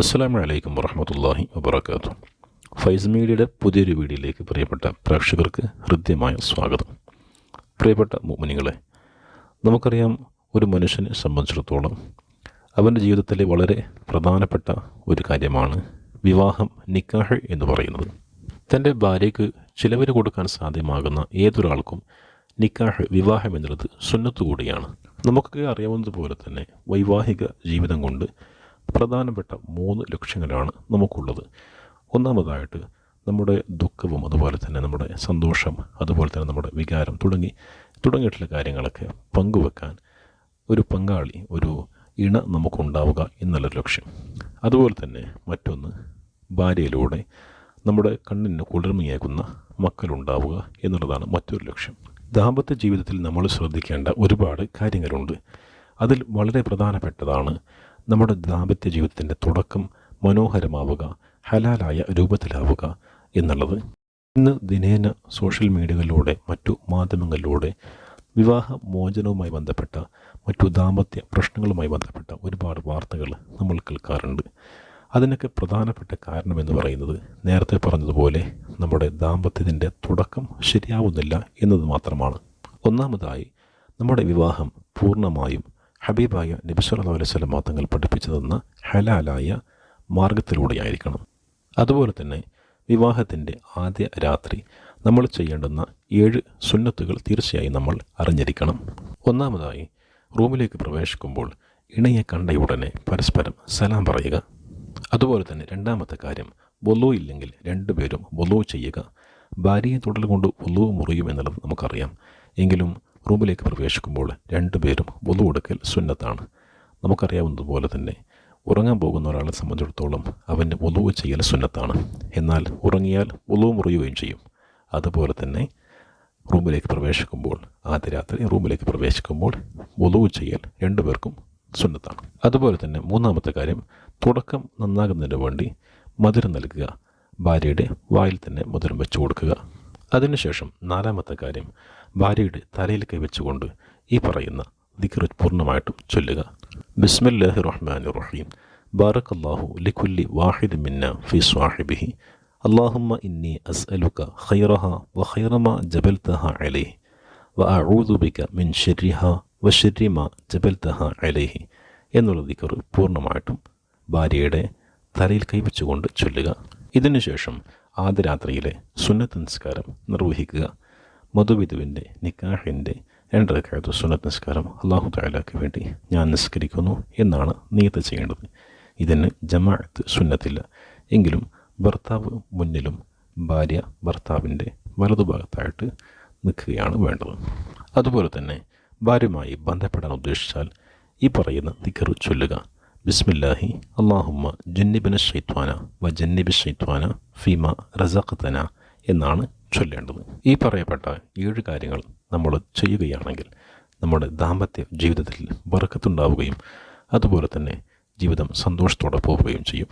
അസ്സലാമു അലൈക്കും വറഹമത്തല്ലാഹി വബർക്കാത്തു ഫൈസ് മീഡിയയുടെ പുതിയൊരു വീഡിയോയിലേക്ക് പ്രിയപ്പെട്ട പ്രേക്ഷകർക്ക് ഹൃദ്യമായ സ്വാഗതം. പ്രിയപ്പെട്ട മുമിനികളെ നമുക്കറിയാം ഒരു മനുഷ്യനെ സംബന്ധിച്ചിടത്തോളം അവന്റെ ജീവിതത്തിലെ വളരെ പ്രധാനപ്പെട്ട ഒരു കാര്യമാണ് വിവാഹം നിക്കാഹ് എന്ന് പറയുന്നത്. തന്റെ ഭാര്യയ്ക്ക് ചിലവർ കൊടുക്കാൻ സാധ്യമാകുന്ന ഏതൊരാൾക്കും നിക്കാഹ് വിവാഹം എന്നുള്ളത് സുന്നത്തുകൂടിയാണ് നമുക്കൊക്കെ അറിയാവുന്നതുപോലെ തന്നെ വൈവാഹിക ജീവിതം കൊണ്ട് പ്രധാനപ്പെട്ട മൂന്ന് ലക്ഷ്യങ്ങളാണ് നമുക്കുള്ളത്. ഒന്നാമതായിട്ട് നമ്മുടെ ദുഃഖവും അതുപോലെ തന്നെ നമ്മുടെ സന്തോഷം അതുപോലെ തന്നെ നമ്മുടെ വികാരം തുടങ്ങി തുടങ്ങിയിട്ടുള്ള കാര്യങ്ങളൊക്കെ പങ്കുവെക്കാൻ ഒരു പങ്കാളി ഒരു ഇണ നമുക്കുണ്ടാവുക എന്നുള്ളൊരു ലക്ഷ്യം. അതുപോലെ തന്നെ മറ്റൊന്ന് ഭാര്യയിലൂടെ നമ്മുടെ കണ്ണിന് കുളിർമയേക്കുന്ന മക്കളുണ്ടാവുക എന്നുള്ളതാണ് മറ്റൊരു ലക്ഷ്യം. ദാമ്പത്യ ജീവിതത്തിൽ നമ്മൾ ശ്രദ്ധിക്കേണ്ട ഒരുപാട് കാര്യങ്ങളുണ്ട്. അതിൽ വളരെ പ്രധാനപ്പെട്ടതാണ് നമ്മുടെ ദാമ്പത്യ ജീവിതത്തിന്റെ തുടക്കം മനോഹരമാവുക ഹലാലായ രൂപത്തിലാവുക എന്നുള്ളത് ഇന്ന് ദിനേന സോഷ്യൽ മീഡിയകളിലൂടെ മറ്റു മാധ്യമങ്ങളിലൂടെ വിവാഹ മോചനവുമായി ബന്ധപ്പെട്ട മറ്റു ദാമ്പത്യ പ്രശ്നങ്ങളുമായി ബന്ധപ്പെട്ട ഒരുപാട് വാർത്തകൾ നമ്മൾ കേൾക്കാറുണ്ട്. അതിനൊക്കെ പ്രധാനപ്പെട്ട കാരണമെന്ന് പറയുന്നത് നേരത്തെ പറഞ്ഞതുപോലെ നമ്മുടെ ദാമ്പത്യത്തിന്റെ തുടക്കം ശരിയാവുന്നില്ല എന്നത് മാത്രമാണ്. ഒന്നാമതായി നമ്മുടെ വിവാഹം പൂർണമായും ഹബീബായ നബി സല്ലല്ലാഹു അലൈഹി തങ്ങൾ പഠിപ്പിച്ചു തന്ന ഹലാലായ മാർഗത്തിലൂടെയായിരിക്കണം അതുപോലെ തന്നെ വിവാഹത്തിന്റെ ആദ്യ രാത്രി നമ്മൾ ചെയ്യേണ്ടുന്ന ഏഴ് സുന്നത്തുകൾ തീർച്ചയായും നമ്മൾ അറിഞ്ഞിരിക്കണം. ഒന്നാമതായി റൂമിലേക്ക് പ്രവേശിക്കുമ്പോൾ ഇണയെ കണ്ടയുടനെ പരസ്പരം സലാം പറയുക. അതുപോലെ തന്നെ രണ്ടാമത്തെ കാര്യം വൊലു ഇല്ലെങ്കിൽ രണ്ടുപേരും വൊലു ചെയ്യുക. ഭാര്യയെ തുടൽ കൊണ്ട് വൊലു മുറിയും എന്നുള്ളത് നമുക്കറിയാം. എങ്കിലും റൂമിലേക്ക് പ്രവേശിക്കുമ്പോൾ രണ്ടുപേരും വധു കൊടുക്കൽ സുന്നത്താണ്. നമുക്കറിയാവുന്നതുപോലെ തന്നെ ഉറങ്ങാൻ പോകുന്ന ഒരാളെ സംബന്ധിച്ചിടത്തോളം അവന് വൊലു ചെയ്യൽ സുന്നത്താണ്. എന്നാൽ ഉറങ്ങിയാൽ വൊലു മുറിയുകയും ചെയ്യും. അതുപോലെ തന്നെ റൂമിലേക്ക് പ്രവേശിക്കുമ്പോൾ ആദ്യ രാത്രി റൂമിലേക്ക് പ്രവേശിക്കുമ്പോൾ വൊലു ചെയ്യൽ രണ്ടുപേർക്കും സുന്നത്താണ്. അതുപോലെ തന്നെ മൂന്നാമത്തെ കാര്യം തുടക്കം നന്നാകുന്നതിന് വേണ്ടി മധുരം നൽകുക. ഭാര്യയുടെ വായിൽ തന്നെ മധുരം വെച്ചു കൊടുക്കുക. അതിനുശേഷം നാലാമത്തെ കാര്യം ഭാര്യയുടെ തലയിൽ കൈവച്ചുകൊണ്ട് ഈ പറയുന്ന ദിക്റ് പൂർണമായിട്ടും ചൊല്ലുക. ബിസ്മില്ലാഹി റഹ്മാൻ റഹീം. ബാറക്കല്ലാഹു ലിഖുല്ലി വാഹിദ് മിന്ന ഫി സ്വാഹിബിഹി. അള്ളാഹുമ്മ ഇന്നി അസ്അലുക ഖൈറഹ വ ഖൈറമ ജബൽതഹ അലൈഹി. വ അഊദു ബിക മിൻ ഷെരിഹ വ ഷെരിമ ജബൽ ജബൽതഹ അലൈഹി. എന്നുള്ള ദിക്റ് പൂർണമായിട്ടും ഭാര്യയുടെ തലയിൽ കൈവച്ചുകൊണ്ട് ചൊല്ലുക. ഇതിനുശേഷം ആദ്യ രാത്രിയിലെ സുന്നത്ത് നിസ്കാരം നിർവഹിക്കുക. മധുവിധുവിന്റെ നിക്കാഹിന്റെ രണ്ടരക്കാലത്ത് സുന്നത്ത് നിസ്കാരം അള്ളാഹു താലാക്ക് വേണ്ടി ഞാൻ നിസ്കരിക്കുന്നു എന്നാണ് നീയത്ത് ചെയ്യേണ്ടത്. ഇതിന് ജമാഅത്ത് സുന്നത്തില്ല. എങ്കിലും ഭർത്താവ് മുന്നിലും ഭാര്യ ഭർത്താവിന്റെ വലതുഭാഗത്തായിട്ട് നിൽക്കുകയാണ് വേണ്ടത്. അതുപോലെ തന്നെ ഭാര്യമായി ബന്ധപ്പെടാൻ ഉദ്ദേശിച്ചാൽ ഈ പറയുന്ന തിക്കറു ചൊല്ലുക. ബിസ്മില്ലാഹി. അള്ളാഹുമ്മ ജന്നിബിന ഷെയ്ത്വാന വ ജന്നിബി ഷെയ്ത്വാന ഫീമ റസഖത്തന എന്നാണ് ചൊല്ലേണ്ടത്. ഈ പറയപ്പെട്ട ഏഴ് കാര്യങ്ങൾ നമ്മൾ ചെയ്യുകയാണെങ്കിൽ നമ്മുടെ ദാമ്പത്യ ജീവിതത്തിൽ വറക്കത്തുണ്ടാവുകയും അതുപോലെ തന്നെ ജീവിതം സന്തോഷത്തോടെ പോവുകയും ചെയ്യും.